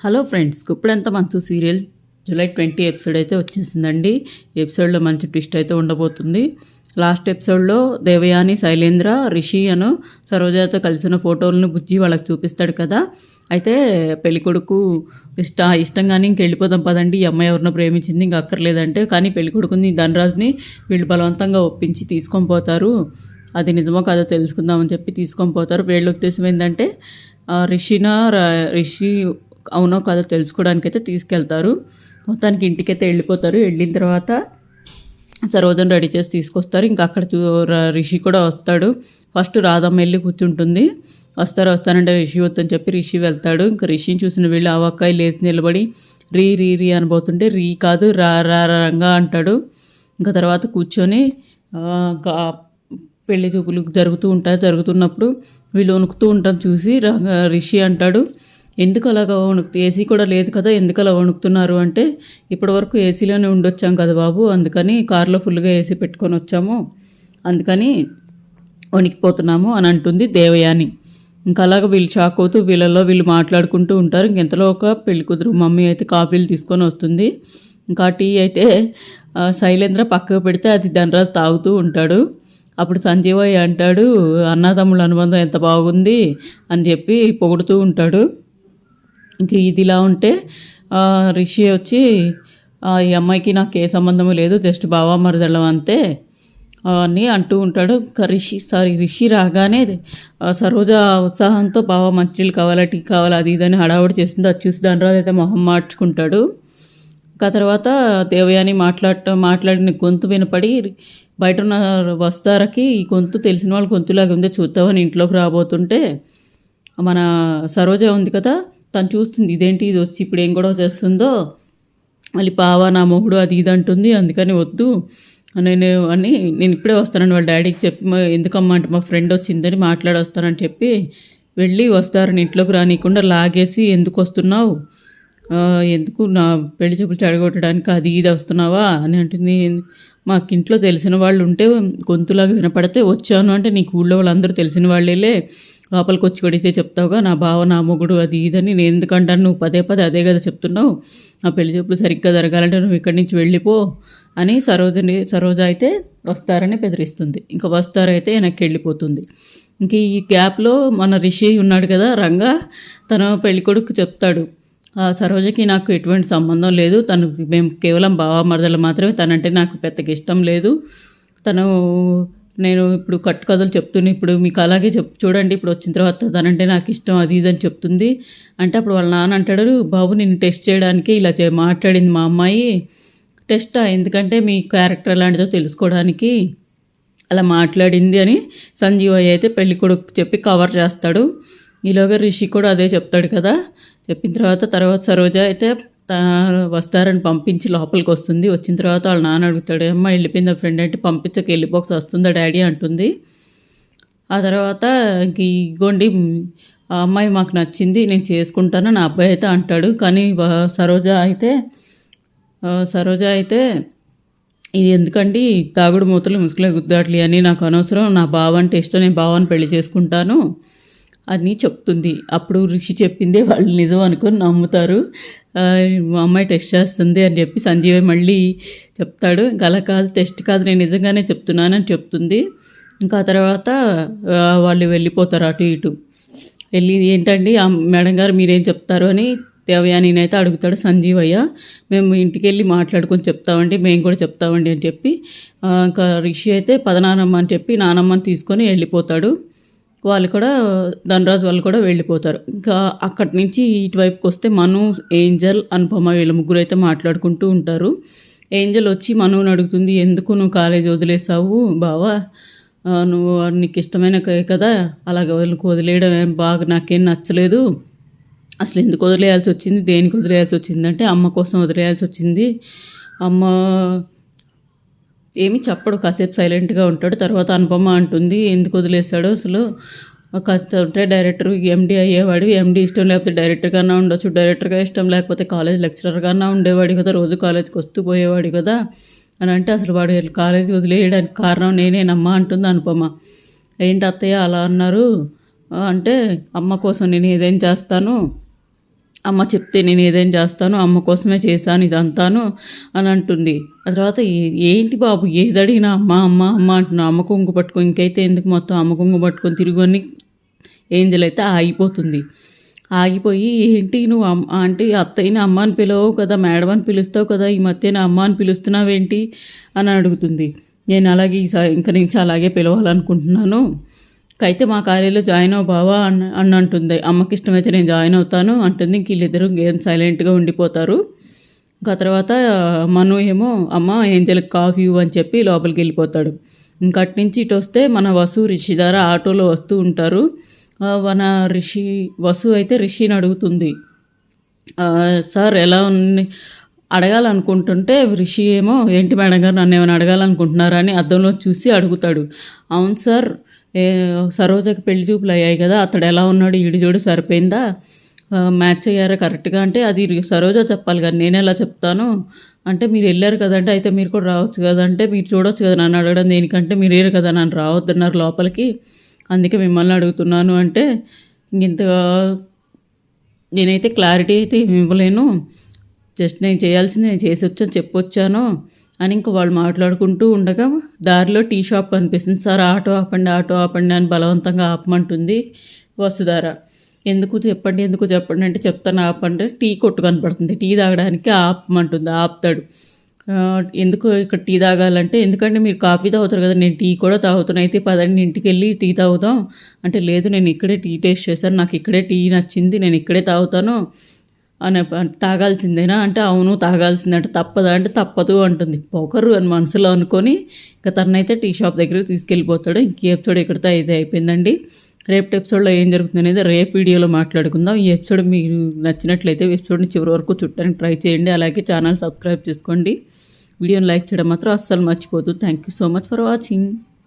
Hello friends గుప్పుడంత మంచు serial July twenty episode అయితే వచ్చేసిందండి. ఎపిసోడ్లో మంచి ట్విస్ట్ అయితే ఉండబోతుంది. లాస్ట్ ఎపిసోడ్లో దేవయాని శైలేంద్ర రిషి అను సరోజాతో కలిసిన ఫోటోలను బుజ్జి వాళ్ళకి చూపిస్తాడు కదా. అయితే పెళ్ళికొడుకు ఇష్ట ఇష్టంగానే ఇంకెళ్ళిపోదాం పదండి. ఈ అమ్మాయి ఎవరినో ప్రేమించింది ఇంక అక్కర్లేదంటే. కానీ పెళ్ళికొడుకుని ధనరాజ్ని వీళ్ళు బలవంతంగా ఒప్పించి తీసుకొని పోతారు. అది నిజమో కాదో తెలుసుకుందామని చెప్పి తీసుకొని పోతారు. వీళ్ళ ఉద్దేశం ఏంటంటే రిషిన రిషి అవునో కాదో తెలుసుకోవడానికైతే తీసుకెళ్తారు. మొత్తానికి ఇంటికైతే వెళ్ళిపోతారు. వెళ్ళిన తర్వాత సరోజను రెడీ చేసి తీసుకొస్తారు. ఇంకా అక్కడ చూ- రిషి కూడా వస్తాడు. ఫస్ట్ రాధమ్మ వెళ్ళి కూర్చుంటుంది. వస్తారు వస్తానంటే రిషి వద్దని చెప్పి రిషి వెళ్తాడు. ఇంకా రిషిని చూసిన వీళ్ళు అవక్కాయి లేచి నిలబడి రీ రీ రీ అనిపోతుంటే రీ కాదు రా రా రంగా అంటాడు. ఇంకా తర్వాత కూర్చొని పెళ్ళి చూపులు జరుగుతూ ఉంటాయి. జరుగుతున్నప్పుడు వీళ్ళు వణుకుతూ ఉంటాం చూసి రిషి అంటాడు. ఎందుకు అలాగా వణుకు ఏసీ కూడా లేదు కదా ఎందుకు అలా వణుకుతున్నారు అంటే ఇప్పటివరకు ఏసీలోనే ఉండొచ్చాం కదా బాబు అందుకని కారులో ఫుల్గా ఏసీ పెట్టుకొని వచ్చాము. అందుకని వణికిపోతున్నాము అని అంటుంది దేవయాని. ఇంకా అలాగ వీళ్ళు షాక్ అవుతూ వీళ్ళల్లో వీళ్ళు మాట్లాడుకుంటూ ఉంటారు. ఇంకెంతలో ఒక పెళ్ళి కుదురు మమ్మీ అయితే కాఫీలు తీసుకొని వస్తుంది. ఇంకా టీ అయితే శైలేంద్ర పక్కకు పెడితే అది ధనరాజు తాగుతూ ఉంటాడు. అప్పుడు సంజీవయ్య అంటాడు అన్నదమ్ముల అనుబంధం ఎంత బాగుంది అని చెప్పి పొగుడుతూ ఉంటాడు. ఇంక ఇది ఇలా ఉంటే రిషి వచ్చి ఈ అమ్మాయికి నాకు ఏ సంబంధము లేదు జస్ట్ బావా మరదళ్ళం అంతే. అని అంటూ ఉంటాడు. రిషి సారీ రిషి రాగానే సరోజ ఉత్సాహంతో బావ మంచినీళ్ళు కావాలా టీ కావాలా అది ఇదని హడావుడి చేసింది. అది చూసి దాని అయితే మొహం మార్చుకుంటాడు. ఇంకా తర్వాత దేవయాని మాట్లాడటం మాట్లాడిన గొంతు వినపడి బయట ఉన్న వస్తారకి ఈ గొంతు తెలిసిన వాళ్ళ గొంతులాగా ఉందో చూద్దామని ఇంట్లోకి రాబోతుంటే మన సరోజ ఉంది కదా తను చూస్తుంది ఇదేంటి ఇది వచ్చి ఇప్పుడు ఏం గొడవ చేస్తుందో? మళ్ళీ పావా నా మొగుడు అది ఇది అంటుంది అందుకని వద్దు నేను అని నేను ఇప్పుడే వస్తానని వాళ్ళ డాడీకి చెప్పి ఎందుకమ్మా అంటే మా ఫ్రెండ్ వచ్చిందని మాట్లాడొస్తానని చెప్పి వెళ్ళి వస్తారని ఇంట్లోకి రానియకుండా లాగేసి ఎందుకు వస్తున్నావు? ఎందుకు నా పెళ్ళి చూపులు చెడగొట్టడానికి అది ఇది వస్తున్నావా? అని అంటుంది. మాకు ఇంట్లో తెలిసిన వాళ్ళు ఉంటే గొంతులాగా వినపడితే వచ్చాను అంటే నీకు ఊళ్ళో వాళ్ళందరూ తెలిసిన వాళ్ళేలే. లోపలికి వచ్చి కొడితే చెప్తావుగా నా బావ నా మొగుడు అది ఇదని నేను ఎందుకంటాను? నువ్వు పదే పదే అదే కదా చెప్తున్నావు. నా పెళ్ళి చూపులు సరిగ్గా జరగాలంటే నువ్వు ఇక్కడి నుంచి వెళ్ళిపో అని సరోజని సరోజ అయితే వస్తారని బెదిరిస్తుంది. ఇంకా వస్తారైతే వెనక్కి వెళ్ళిపోతుంది. ఇంక ఈ గ్యాప్లో మన రిషి ఉన్నాడు కదా రంగా తన పెళ్ళికొడుకు చెప్తాడు. ఆ సరోజకి నాకు ఎటువంటి సంబంధం లేదు. తను మేము కేవలం బావ మరదలు మాత్రమే. తనంటే నాకు పెద్దగా ఇష్టం లేదు. తను నేను ఇప్పుడు కట్టు కథలు చెప్తున్నాను ఇప్పుడు మీకు అలాగే చెప్ చూడండి ఇప్పుడు వచ్చిన తర్వాత తనంటే నాకు ఇష్టం అది ఇది అని చెప్తుంది. అంటే అప్పుడు వాళ్ళ నాన్న అంటాడు బాబు నిన్ను టెస్ట్ చేయడానికి ఇలా చే మాట్లాడింది మా అమ్మాయి. టెస్టా ఎందుకంటే మీ క్యారెక్టర్ ఎలాంటిదో తెలుసుకోవడానికి అలా మాట్లాడింది అని సంజీవయ్య అయితే పెళ్ళి కొడుకు చెప్పి కవర్ చేస్తాడు. ఈలోగా రిషి కూడా అదే చెప్తాడు కదా. చెప్పిన తర్వాత తర్వాత సరోజ అయితే వస్తారని పంపించి లోపలికి వస్తుంది. వచ్చిన తర్వాత వాళ్ళ నాన్న అడుగుతాడు అమ్మ వెళ్ళిపోయింది ఫ్రెండ్? అంటే పంపించక వెళ్ళిపోక వస్తుందా డాడీ? అంటుంది. ఆ తర్వాత ఇంక ఇగోండి ఆ అమ్మాయి మాకు నచ్చింది నేను చేసుకుంటాను నా అబ్బాయి అయితే అంటాడు. కానీ సరోజ అయితే సరోజ అయితే ఇది ఎందుకండి? తాగుడు మూతలు ముసుగులే గుద్దాట్లి అని నాకు అనవసరం. నా బావ అంటే ఇష్టం నేను బావాన్ని పెళ్ళి చేసుకుంటాను అని చెప్తుంది. అప్పుడు ఋషి చెప్పిందే వాళ్ళు నిజం అనుకొని నమ్ముతారు. మా అమ్మాయి టెస్ట్ చేస్తుంది అని చెప్పి సంజీవ్ మళ్ళీ చెప్తాడు. ఇంకా అలా కాదు టెస్ట్ కాదు నేను నిజంగానే చెప్తున్నానని చెప్తుంది. ఇంకా తర్వాత వాళ్ళు వెళ్ళిపోతారు అటు ఇటు. వెళ్ళి ఏంటండి ఆ మేడం గారు మీరేం చెప్తారు అని దేవయానిని అడుగుతాడు సంజీవయ్య. మేము ఇంటికి వెళ్ళి మాట్లాడుకొని చెప్తామండి మేము కూడా చెప్తామండి అని చెప్పి ఇంకా రిషి అయితే పదనానమ్మ అని చెప్పి నానమ్మని తీసుకొని వెళ్ళిపోతాడు. వాళ్ళు కూడా ధనరాజు వాళ్ళు కూడా వెళ్ళిపోతారు. ఇంకా అక్కడి నుంచి ఇటువైపుకి వస్తే మను ఏంజల్ అనుపమ వీళ్ళ ముగ్గురు అయితే మాట్లాడుకుంటూ ఉంటారు. ఏంజల్ వచ్చి మనువుని అడుగుతుంది ఎందుకు నువ్వు కాలేజ్ వదిలేసావు బావా? నువ్వు నీకు ఇష్టమైన కదా? అలాగ వదిలికి వదిలేయడం ఏం బాగా నాకేం నచ్చలేదు. అసలు ఎందుకు వదిలేయాల్సి వచ్చింది? దేనికి వదిలేయాల్సి వచ్చింది? అంటే అమ్మ కోసం వదిలేయాల్సి వచ్చింది. అమ్మ ఏమీ చెప్పడు కాసేపు సైలెంట్గా ఉంటాడు. తర్వాత అనుపమ అంటుంది ఎందుకు వదిలేస్తాడు అసలు? కాస్త ఉంటే డైరెక్టర్ ఎండీ అయ్యేవాడు. ఎండీ ఇష్టం లేకపోతే డైరెక్టర్గానే ఉండొచ్చు. డైరెక్టర్గా ఇష్టం లేకపోతే కాలేజ్ లెక్చరర్గానే ఉండేవాడు కదా. రోజు కాలేజ్కి వస్తూ పోయేవాడు కదా అని అంటే అసలు వాడు కాలేజ్ వదిలేయడానికి కారణం నేనేనమ్మా అంటుంది అనుపమ. ఏంటి అత్తయ్య అలా అన్నారు? అంటే అమ్మ కోసం నేను ఏదేం చేస్తాను? అమ్మ చెప్తే నేను ఏదైనా చేస్తాను? అమ్మ కోసమే చేశాను ఇదంతాను అని అంటుంది. ఆ తర్వాత "ఏ- ఏంటి బాబు ఏదడిగినా అమ్మ అమ్మ అమ్మ అంటున్నా. అమ్మ కొంగు పట్టుకో ఇంకైతే ఎందుకు మొత్తం అమ్మ కొంగు పట్టుకొని తిరుగుని ఏంజల్ అయితే ఆగిపోతుంది. ఆగిపోయి ఏంటి నువ్వు అమ్మ అంటే అత్తయ్యని అమ్మ అని పిలవవు కదా మేడం అని పిలుస్తావు కదా ఈ మధ్య నా అమ్మ అని పిలుస్తున్నావేంటి? అని అడుగుతుంది. నేను అలాగే ఈసారి ఇంకా నుంచి అలాగే పిలవాలనుకుంటున్నాను. అయితే మా కాలేజీలో జాయిన్ అవ్వ బావా అన్న అని అంటుంది అమ్మకి ఇష్టమైతే నేను జాయిన్ అవుతాను అంటుంది. ఇంక వీళ్ళిద్దరూ గేమ్ సైలెంట్గా ఉండిపోతారు. ఇంకా తర్వాత మను ఏమో అమ్మ ఏంజల్కి కాఫీ అని చెప్పి లోపలికి వెళ్ళిపోతాడు. ఇంకా అటు నుంచి ఇటు వస్తే మన వసు రిషి ద్వారా ఆటోలో వస్తూ ఉంటారు. మన రిషి వసు అయితే రిషిని అడుగుతుంది. సార్ ఎలా ఉంది? అడగాలనుకుంటుంటే రిషి ఏమో ఏంటి మేడం గారు నన్ను ఏమైనా అడగాలనుకుంటున్నారా? అని అద్దంలో చూసి అడుగుతాడు. అవును సార్ సరోజకి పెళ్ళి చూపులు అయ్యాయి కదా అతడు ఎలా ఉన్నాడు ఈడు చూడు సరిపోయిందా? మ్యాచ్ అయ్యారా కరెక్ట్గా? అంటే అది సరోజ చెప్పాలి కానీ నేను ఎలా చెప్తాను? అంటే మీరు వెళ్ళారు కదంటే అయితే మీరు కూడా రావచ్చు కదంటే మీరు చూడొచ్చు కదా నన్ను అడగడం దేనికంటే మీరు ఏరు కదా నన్ను రావద్దన్నారు లోపలికి. అందుకే మిమ్మల్ని అడుగుతున్నాను అంటే ఇంతగా నేనైతే క్లారిటీ అయితే ఇవ్వలేను. జస్ట్ నేను చేయాల్సింది నేను చేసి వచ్చాను చెప్పొచ్చాను. అని ఇంక వాళ్ళు మాట్లాడుకుంటూ ఉండగా దారిలో టీ షాప్ కనిపిస్తుంది. సార్ ఆటో ఆపండి ఆటో ఆపండి అని బలవంతంగా ఆపమంటుంది వసుధార. ఎందుకు చెప్పండి ఎందుకు చెప్పండి అంటే చెప్తాను ఆపండి. టీ కొట్టు కనపడుతుంది టీ తాగడానికి ఆపమంటుంది ఆపుతాడు. ఎందుకు ఇక్కడ టీ తాగాలంటే? ఎందుకంటే మీరు కాఫీ తాగుతారు కదా నేను టీ కూడా తాగుతాను అయితే పదండి ఇంటికి వెళ్ళి టీ తాగుదాం. అంటే లేదు నేను ఇక్కడే టీ టేస్ట్ చేశాను. నాకు ఇక్కడే టీ నచ్చింది. నేను ఇక్కడే తాగుతాను. అని తాగాల్సిందేనా? అంటే అవును తాగాల్సిందే అంటే తప్పదా అంటే తప్పదు అంటుంది. పొగరు అని మనసులో అనుకొని ఇంకా తనైతే టీ షాప్ దగ్గరికి తీసుకెళ్ళిపోతాడు. ఇంక ఎపిసోడ్ ఇక్కడితో అయితే అయిపోయిందండి. రేపు ఎపిసోడ్లో ఏం జరుగుతుంది అనేది రేపు వీడియోలో మాట్లాడుకుందాం. ఈ ఎపిసోడ్ మీకు నచ్చినట్లయితే ఎపిసోడ్ని చివరి వరకు చుట్టడానికి ట్రై చేయండి. అలాగే ఛానల్ సబ్స్క్రైబ్ చేసుకోండి. వీడియోని లైక్ చేయడం మాత్రం అస్సలు మర్చిపోదు thank you so much for watching.